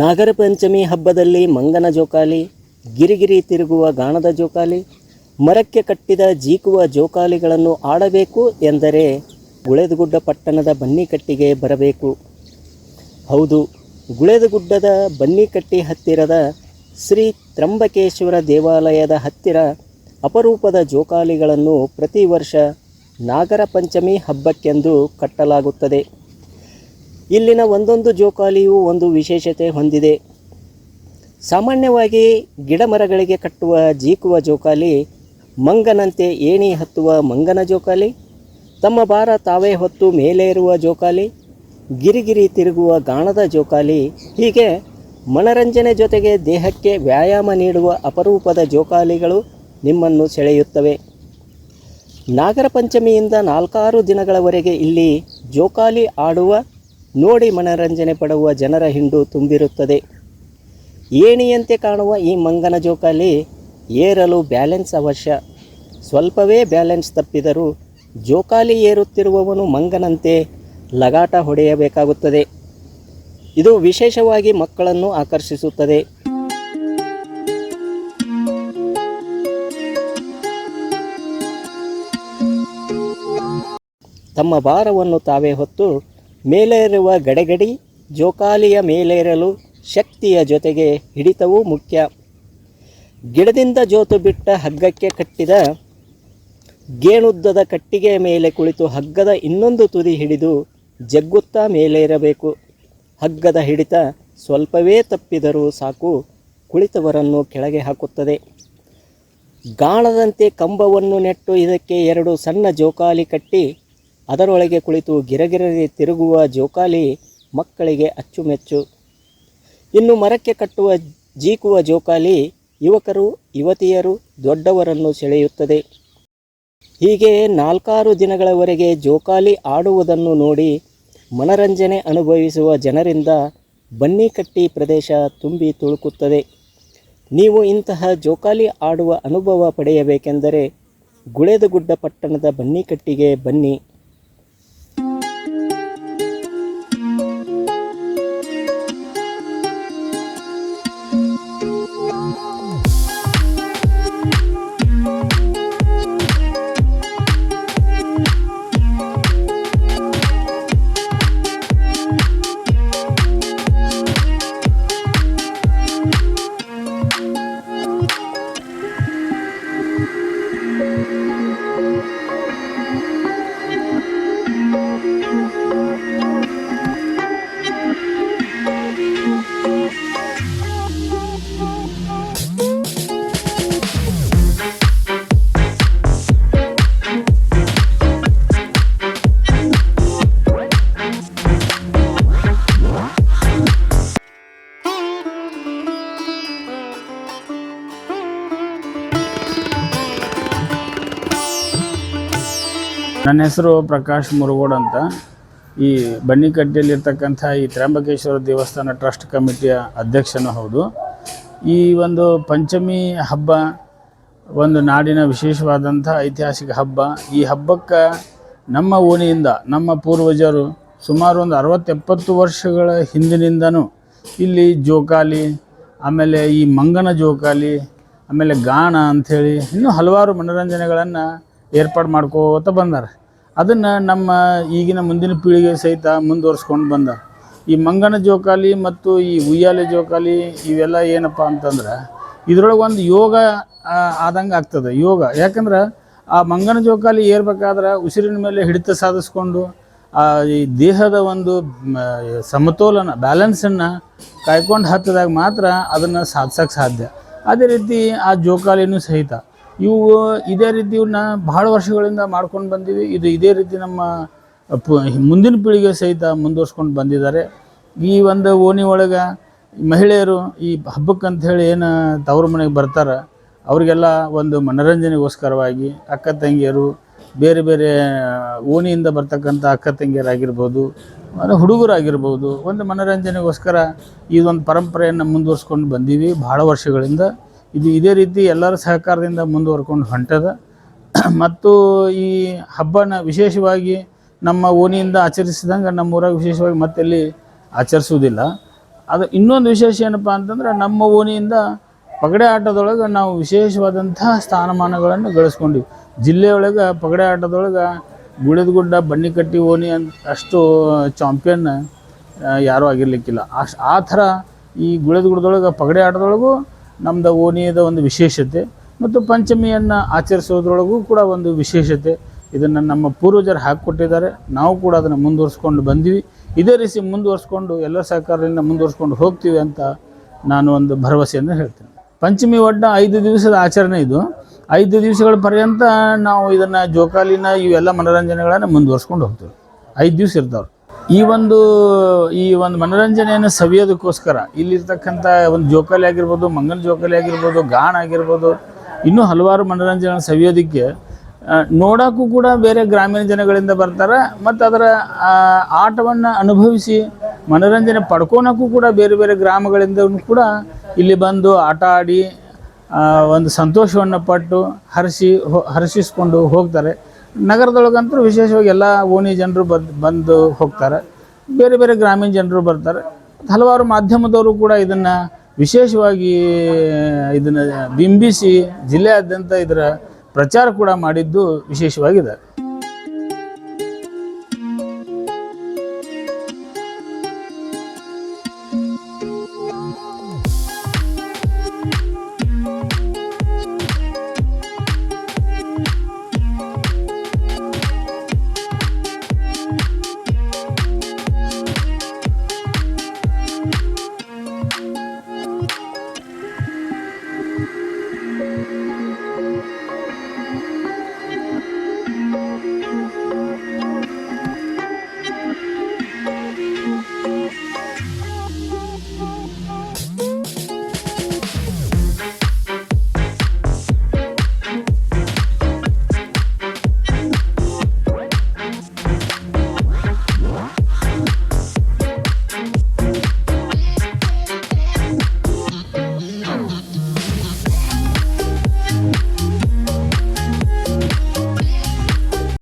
ನಾಗರ ಪಂಚಮಿ ಹಬ್ಬದಲ್ಲಿ ಮಂಗನ ಜೋಕಾಲಿ, ಗಿರಿಗಿರಿ ತಿರುಗುವ ಗಾಣದ ಜೋಕಾಲಿ, ಮರಕ್ಕೆ ಕಟ್ಟಿದ ಜೀಕುವ ಜೋಕಾಲಿಗಳನ್ನು ಆಡಬೇಕು ಎಂದರೆ ಗುಳೆದಗುಡ್ಡ ಪಟ್ಟಣದ ಬನ್ನಿಕಟ್ಟಿಗೆ ಬರಬೇಕು. ಹೌದು, ಗುಳೆದಗುಡ್ಡದ ಬನ್ನಿಕಟ್ಟಿ ಹತ್ತಿರದ ಶ್ರೀ ತ್ರಂಬಕೇಶ್ವರ ದೇವಾಲಯದ ಹತ್ತಿರ ಅಪರೂಪದ ಜೋಕಾಲಿಗಳನ್ನು ಪ್ರತಿ ವರ್ಷ ನಾಗರ ಪಂಚಮಿ ಹಬ್ಬಕ್ಕೆಂದು ಕಟ್ಟಲಾಗುತ್ತದೆ. ಇಲ್ಲಿನ ಒಂದೊಂದು ಜೋಕಾಲಿಯೂ ಒಂದು ವಿಶೇಷತೆ ಹೊಂದಿದೆ. ಸಾಮಾನ್ಯವಾಗಿ ಗಿಡಮರಗಳಿಗೆ ಕಟ್ಟುವ, ಜೀಕುವ ಜೋಕಾಲಿ ಮಂಗನಂತೆ ಏಣಿ ಹತ್ತುವ ಮಂಗನ ಜೋಕಾಲಿ, ತಮ್ಮ ಭಾರ ತಾವೇ ಹೊತ್ತು ಮೇಲೇರುವ ಜೋಕಾಲಿ, ಗಿರಿಗಿರಿ ತಿರುಗುವ ಗಾಣದ ಜೋಕಾಲಿ, ಹೀಗೆ ಮನರಂಜನೆ ಜೊತೆಗೆ ದೇಹಕ್ಕೆ ವ್ಯಾಯಾಮ ನೀಡುವ ಅಪರೂಪದ ಜೋಕಾಲಿಗಳು ನಿಮ್ಮನ್ನು ಸೆಳೆಯುತ್ತವೆ. ನಾಗರ ಪಂಚಮಿಯಿಂದ ನಾಲ್ಕಾರು ದಿನಗಳವರೆಗೆ ಇಲ್ಲಿ ಜೋಕಾಲಿ ಆಡುವ ನೋಡಿ ಮನರಂಜನೆ ಪಡುವ ಜನರ ಹಿಂಡು ತುಂಬಿರುತ್ತದೆ. ಏಣಿಯಂತೆ ಕಾಣುವ ಈ ಮಂಗನ ಜೋಕಾಲಿ ಏರಲು ಬ್ಯಾಲೆನ್ಸ್ ಅವಶ್ಯ. ಸ್ವಲ್ಪವೇ ಬ್ಯಾಲೆನ್ಸ್ ತಪ್ಪಿದರೂ ಜೋಕಾಲಿ ಏರುತ್ತಿರುವವನು ಮಂಗನಂತೆ ಲಗಾಟ ಹೊಡೆಯಬೇಕಾಗುತ್ತದೆ. ಇದು ವಿಶೇಷವಾಗಿ ಮಕ್ಕಳನ್ನು ಆಕರ್ಷಿಸುತ್ತದೆ. ತಮ್ಮ ಭಾರವನ್ನು ತಾವೇ ಹೊತ್ತು ಮೇಲೇರುವ ಗಡೆಗಡಿ, ಜೋಕಾಲಿಯ ಮೇಲೇರಲು ಶಕ್ತಿಯ ಜೊತೆಗೆ ಹಿಡಿತವೂ ಮುಖ್ಯ. ಗಿಡದಿಂದ ಜೋತು ಬಿಟ್ಟ ಹಗ್ಗಕ್ಕೆ ಕಟ್ಟಿದ ಗೇಣುದ್ದದ ಕಟ್ಟಿಗೆಯ ಮೇಲೆ ಕುಳಿತು ಹಗ್ಗದ ಇನ್ನೊಂದು ತುದಿ ಹಿಡಿದು ಜಗ್ಗುತ್ತಾ ಮೇಲೇರಬೇಕು. ಹಗ್ಗದ ಹಿಡಿತ ಸ್ವಲ್ಪವೇ ತಪ್ಪಿದರೂ ಸಾಕು, ಕುಳಿತವರನ್ನು ಕೆಳಗೆ ಹಾಕುತ್ತದೆ. ಗಾಣದಂತೆ ಕಂಬವನ್ನು ನೆಟ್ಟು ಇದಕ್ಕೆ ಎರಡು ಸಣ್ಣ ಜೋಕಾಲಿ ಕಟ್ಟಿ ಅದರೊಳಗೆ ಕುಳಿತು ಗಿರಗಿರಿ ತಿರುಗುವ ಜೋಕಾಲಿ ಮಕ್ಕಳಿಗೆ ಅಚ್ಚುಮೆಚ್ಚು. ಇನ್ನು ಮರಕ್ಕೆ ಕಟ್ಟುವ ಜೀಕುವ ಜೋಕಾಲಿ ಯುವಕರು, ಯುವತಿಯರು ದೊಡ್ಡವರನ್ನು ಸೆಳೆಯುತ್ತದೆ. ಹೀಗೆ ನಾಲ್ಕಾರು ದಿನಗಳವರೆಗೆ ಜೋಕಾಲಿ ಆಡುವುದನ್ನು ನೋಡಿ ಮನರಂಜನೆ ಅನುಭವಿಸುವ ಜನರಿಂದ ಬನ್ನಿಕಟ್ಟಿ ಪ್ರದೇಶ ತುಂಬಿ ತುಳುಕುತ್ತದೆ. ನೀವು ಇಂತಹ ಜೋಕಾಲಿ ಆಡುವ ಅನುಭವ ಪಡೆಯಬೇಕೆಂದರೆ ಗುಳೆದಗುಡ್ಡ ಪಟ್ಟಣದ ಬನ್ನಿಕಟ್ಟಿಗೆ ಬನ್ನಿ. ನನ್ನ ಹೆಸರು ಪ್ರಕಾಶ್ ಮುರುಗೋಡ್ ಅಂತ. ಈ ಬನ್ನಿಕಟ್ಟೆಯಲ್ಲಿರ್ತಕ್ಕಂಥ ಈ ತ್ರಂಬಕೇಶ್ವರ ದೇವಸ್ಥಾನ ಟ್ರಸ್ಟ್ ಕಮಿಟಿಯ ಅಧ್ಯಕ್ಷನೂ ಹೌದು. ಈ ಒಂದು ಪಂಚಮಿ ಹಬ್ಬ ಒಂದು ನಾಡಿನ ವಿಶೇಷವಾದಂಥ ಐತಿಹಾಸಿಕ ಹಬ್ಬ. ಈ ಹಬ್ಬಕ್ಕೆ ನಮ್ಮ ಓಣಿಯಿಂದ ನಮ್ಮ ಪೂರ್ವಜರು ಸುಮಾರು ಒಂದು ಅರವತ್ತೆಪ್ಪತ್ತು ವರ್ಷಗಳ ಹಿಂದಿನಿಂದನೂ ಇಲ್ಲಿ ಜೋಕಾಲಿ, ಆಮೇಲೆ ಈ ಮಂಗನ ಜೋಕಾಲಿ, ಆಮೇಲೆ ಗಾಣ ಅಂಥೇಳಿ ಇನ್ನೂ ಹಲವಾರು ಮನೋರಂಜನೆಗಳನ್ನು ಏರ್ಪಾಡು ಮಾಡ್ಕೋತ ಬಂದಾರ. ಅದನ್ನು ನಮ್ಮ ಈಗಿನ ಮುಂದಿನ ಪೀಳಿಗೆ ಸಹಿತ ಮುಂದುವರ್ಸ್ಕೊಂಡು ಬಂದ. ಈ ಮಂಗನ ಜೋಕಾಲಿ ಮತ್ತು ಈ ಉಯ್ಯಾಲೆ ಜೋಕಾಲಿ ಇವೆಲ್ಲ ಏನಪ್ಪ ಅಂತಂದ್ರೆ ಇದ್ರೊಳಗೆ ಒಂದು ಯೋಗ ಆದಂಗೆ ಆಗ್ತದೆ. ಯೋಗ. ಯಾಕಂದ್ರೆ ಆ ಮಂಗನ ಜೋಕಾಲಿ ಏರ್ಬೇಕಾದ್ರೆ ಉಸಿರಿನ ಮೇಲೆ ಹಿಡಿತ ಸಾಧಿಸ್ಕೊಂಡು, ಆ, ಈ ದೇಹದ ಒಂದು ಸಮತೋಲನ, ಬ್ಯಾಲೆನ್ಸನ್ನು ಕಾಯ್ಕೊಂಡು ಹತ್ತದಾಗ ಮಾತ್ರ ಅದನ್ನು ಸಾಧಿಸೋಕೆ ಸಾಧ್ಯ. ಅದೇ ರೀತಿ ಆ ಜೋಕಾಲಿನೂ ಸಹಿತ. ಇವು ಇದೇ ರೀತಿ ಇವನ್ನ ಭಾಳ ವರ್ಷಗಳಿಂದ ಮಾಡ್ಕೊಂಡು ಬಂದೀವಿ. ಇದು ಇದೇ ರೀತಿ ನಮ್ಮ ಮುಂದಿನ ಪೀಳಿಗೆ ಸಹಿತ ಮುಂದುವರ್ಸ್ಕೊಂಡು ಬಂದಿದ್ದಾರೆ. ಈ ಒಂದು ಓಣಿ ಒಳಗೆ ಮಹಿಳೆಯರು ಈ ಹಬ್ಬಕ್ಕಂತ ಹೇಳಿ ಏನು ತವ್ರ ಮನೆಗೆ ಬರ್ತಾರೆ, ಅವರಿಗೆಲ್ಲ ಒಂದು ಮನೋರಂಜನೆಗೋಸ್ಕರವಾಗಿ ಅಕ್ಕ ತಂಗಿಯರು, ಬೇರೆ ಬೇರೆ ಓಣಿಯಿಂದ ಬರ್ತಕ್ಕಂಥ ಅಕ್ಕ ತಂಗಿಯರಾಗಿರ್ಬೋದು, ಅಂದರೆ ಹುಡುಗರಾಗಿರ್ಬೋದು, ಒಂದು ಮನೋರಂಜನೆಗೋಸ್ಕರ ಇದೊಂದು ಪರಂಪರೆಯನ್ನು ಮುಂದುವರ್ಸ್ಕೊಂಡು ಬಂದೀವಿ. ಭಾಳ ವರ್ಷಗಳಿಂದ ಇದು ಇದೇ ರೀತಿ ಎಲ್ಲರ ಸಹಕಾರದಿಂದ ಮುಂದುವರ್ಕೊಂಡು ಹೊಂಟದ. ಮತ್ತು ಈ ಹಬ್ಬನ ವಿಶೇಷವಾಗಿ ನಮ್ಮ ಓಣಿಯಿಂದ ಆಚರಿಸಿದಂಗೆ ನಮ್ಮ ಊರಾಗ ವಿಶೇಷವಾಗಿ ಮತ್ತೆಲ್ಲಿ ಆಚರಿಸುವುದಿಲ್ಲ. ಅದು ಇನ್ನೊಂದು ವಿಶೇಷ ಏನಪ್ಪ ಅಂತಂದ್ರೆ ನಮ್ಮ ಓಣಿಯಿಂದ ಪಗಡೆ ಆಟದೊಳಗೆ ನಾವು ವಿಶೇಷವಾದಂತಹ ಸ್ಥಾನಮಾನಗಳನ್ನು ಗಳಿಸ್ಕೊಂಡಿವಿ. ಜಿಲ್ಲೆಯೊಳಗೆ ಪಗಡೆ ಆಟದೊಳಗೆ ಗುಳಿದಗುಡ್ಡ ಬನ್ನಿಕಟ್ಟಿ ಓಣಿ ಅಂತ ಅಷ್ಟು ಚಾಂಪಿಯನ್ ಯಾರೂ ಆಗಿರ್ಲಿಕ್ಕಿಲ್ಲ. ಅಷ್ಟು ಆ ಥರ ಈ ಗುಳಿದಗುಡ್ಡದೊಳಗೆ ಪಗಡೆ ಆಟದೊಳಗೂ ನಮ್ಮದು ಓಣಿಯದ ಒಂದು ವಿಶೇಷತೆ ಮತ್ತು ಪಂಚಮಿಯನ್ನು ಆಚರಿಸೋದ್ರೊಳಗೂ ಕೂಡ ಒಂದು ವಿಶೇಷತೆ. ಇದನ್ನು ನಮ್ಮ ಪೂರ್ವಜರು ಹಾಕಿಕೊಟ್ಟಿದ್ದಾರೆ. ನಾವು ಕೂಡ ಅದನ್ನು ಮುಂದುವರಿಸ್ಕೊಂಡು ಬಂದ್ವಿ. ಇದೇ ರೀತಿ ಮುಂದುವರಿಸ್ಕೊಂಡು ಎಲ್ಲ ಸಹಕಾರದಿಂದ ಮುಂದುವರಿಸ್ಕೊಂಡು ಹೋಗ್ತೀವಿ ಅಂತ ನಾನು ಒಂದು ಭರವಸೆಯನ್ನು ಹೇಳ್ತೇನೆ. ಪಂಚಮಿ ಒಡ್ಡ ಐದು ದಿವಸದ ಆಚರಣೆ ಇದು. ಐದು ದಿವಸಗಳ ಪರ್ಯಂತ ನಾವು ಇದನ್ನು ಜೋಕಾಲಿನ ಇವೆಲ್ಲ ಮನೋರಂಜನೆಗಳನ್ನು ಮುಂದುವರಿಸ್ಕೊಂಡು ಹೋಗ್ತೀವಿ. ಐದು ದಿವಸ ಇರ್ತಾವೆ ಈ ಒಂದು ಈ ಒಂದು ಮನೋರಂಜನೆಯನ್ನು ಸವಿಯೋದಕ್ಕೋಸ್ಕರ, ಇಲ್ಲಿರ್ತಕ್ಕಂಥ ಒಂದು ಜೋಕಾಲಿ ಆಗಿರ್ಬೋದು ಮಂಗನ ಜೋಕಾಲಿ ಆಗಿರ್ಬೋದು, ಗಾಣ ಆಗಿರ್ಬೋದು, ಇನ್ನೂ ಹಲವಾರು ಮನೋರಂಜನೆ ಸವಿಯೋದಕ್ಕೆ ನೋಡೋಕ್ಕೂ ಕೂಡ ಬೇರೆ ಗ್ರಾಮೀಣ ಜನಗಳಿಂದ ಬರ್ತಾರೆ, ಮತ್ತು ಅದರ ಆಟವನ್ನು ಅನುಭವಿಸಿ ಮನೋರಂಜನೆ ಪಡ್ಕೊಳಕ್ಕೂ ಕೂಡ ಬೇರೆ ಬೇರೆ ಗ್ರಾಮಗಳಿಂದ ಕೂಡ ಇಲ್ಲಿ ಬಂದು ಆಟ ಆಡಿ ಒಂದು ಸಂತೋಷವನ್ನು ಪಟ್ಟು ಹರಿಸಿ ಹೊ, ಹರ್ಷಿಸ್ಕೊಂಡು ಹೋಗ್ತಾರೆ. ನಗರದೊಳಗಂತೂ ವಿಶೇಷವಾಗಿ ಎಲ್ಲ ಓಣಿ ಜನರು ಬಂದು ಬಂದು ಹೋಗ್ತಾರೆ. ಬೇರೆ ಬೇರೆ ಗ್ರಾಮೀಣ ಜನರು ಬರ್ತಾರೆ. ಹಲವಾರು ಮಾಧ್ಯಮದವರು ಕೂಡ ಇದನ್ನು ವಿಶೇಷವಾಗಿ, ಇದನ್ನು ಬಿಂಬಿಸಿ ಜಿಲ್ಲೆಯಾದ್ಯಂತ ಇದರ ಪ್ರಚಾರ ಕೂಡ ಮಾಡಿದ್ದು ವಿಶೇಷವಾಗಿದೆ.